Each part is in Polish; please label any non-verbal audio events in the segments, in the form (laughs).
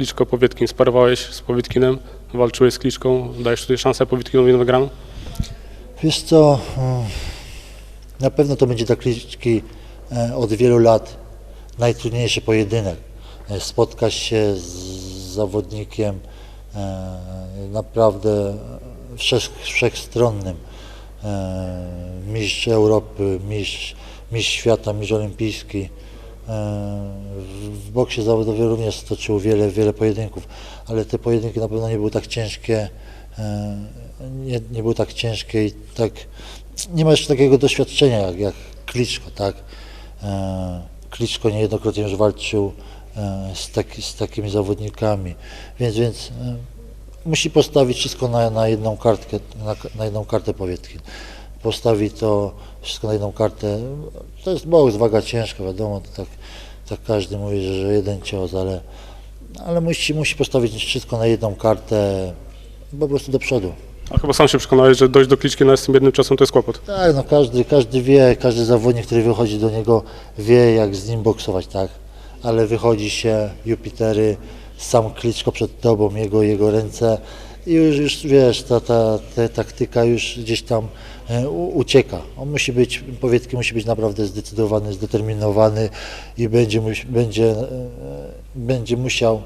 Kliczko Powietkin. Sparowałeś z Powietkinem, walczyłeś z Kliczką. Dajesz tutaj szansę Powietkinowi na wygraną? Wiesz co, mm, na pewno to będzie dla Kliczki e, od wielu lat najtrudniejszy pojedynek. E, Spotkać się z zawodnikiem e, naprawdę wszech, wszechstronnym. Mistrz Europy, mistrz, mistrz świata, mistrz olimpijski. E, W boksie zawodowym również stoczył wiele, wiele pojedynków, ale te pojedynki na pewno nie były tak ciężkie, e, nie, nie były tak ciężkie i tak, nie ma jeszcze takiego doświadczenia jak, jak Kliczko, tak? E, Kliczko niejednokrotnie już walczył z, taki, z takimi zawodnikami, więc, więc musi postawić wszystko na, na jedną kartkę, na, na jedną kartę Powietkin. Postawi to wszystko na jedną kartę. To jest boks, waga ciężka, wiadomo, tak, tak każdy mówi, że, że jeden cios, ale, ale musi, musi postawić wszystko na jedną kartę, po prostu do przodu. A chyba sam się przekonałeś, że dojść do Kliczki z tym jednym czasem to jest kłopot. Tak, no każdy, każdy wie, każdy zawodnik, który wychodzi do niego wie jak z nim boksować, tak? Ale wychodzi się, Jupitery, sam Kliczko przed tobą, jego, jego ręce i już, już wiesz, ta, ta, ta taktyka już gdzieś tam e, ucieka. On musi być, Powietki musi być naprawdę zdecydowany, zdeterminowany i będzie, będzie, e, będzie musiał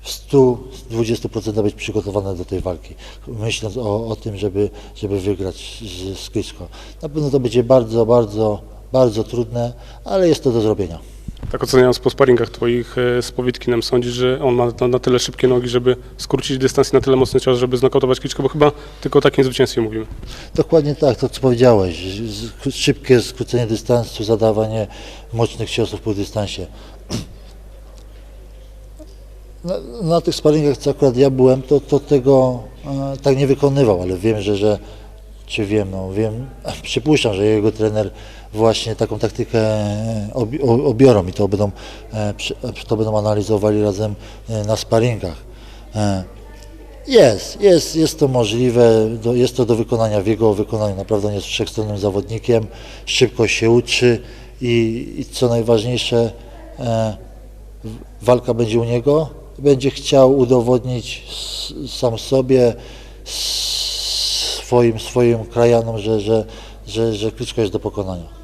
w 120% być przygotowany do tej walki, myśląc o, o tym, żeby, żeby wygrać z, z. Na pewno to będzie bardzo, bardzo, bardzo trudne, ale jest to do zrobienia. Tak oceniając po sparingach twoich e, z Powietkinem, sądzisz, że on ma na, tyle szybkie nogi, żeby skrócić dystans i na tyle mocny cios, żeby znokautować Kliczko, bo chyba tylko o takim zwycięstwie mówimy. Dokładnie tak, to co powiedziałeś, szybkie skrócenie dystansu, zadawanie mocnych ciosów po dystansie. (clears throat) Na, na tych sparingach, co akurat ja byłem, to, to tego e, tak nie wykonywał, ale wiem, że, że czy wiem, no wiem, (laughs) przypuszczam, że jego trener właśnie taką taktykę e, obiorą i to będą, e, przy- to będą analizowali razem e, na sparingach. E, jest, jest, jest to możliwe, do, jest to do wykonania w jego wykonaniu. Naprawdę on jest wszechstronnym zawodnikiem, szybko się uczy i, i co najważniejsze, e, walka będzie u niego. Będzie chciał udowodnić s- sam sobie, s- swoim, swoim krajanom, że, że, że, że Kliczko jest do pokonania.